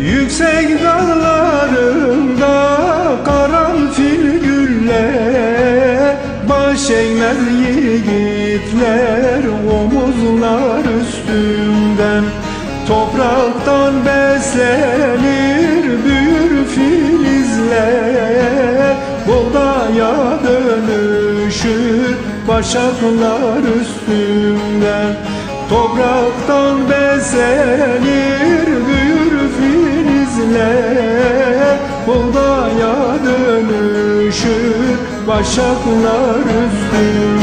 Yüksek dağlarında karanfil güller Baş eğmez yiğitler omuzlar üstümden Topraktan beslenir büyür filizler Buğdaya dönüşür başaklar üstümden Topraktan beslenir filizler Buğdaya dönüşür başaklar üstünden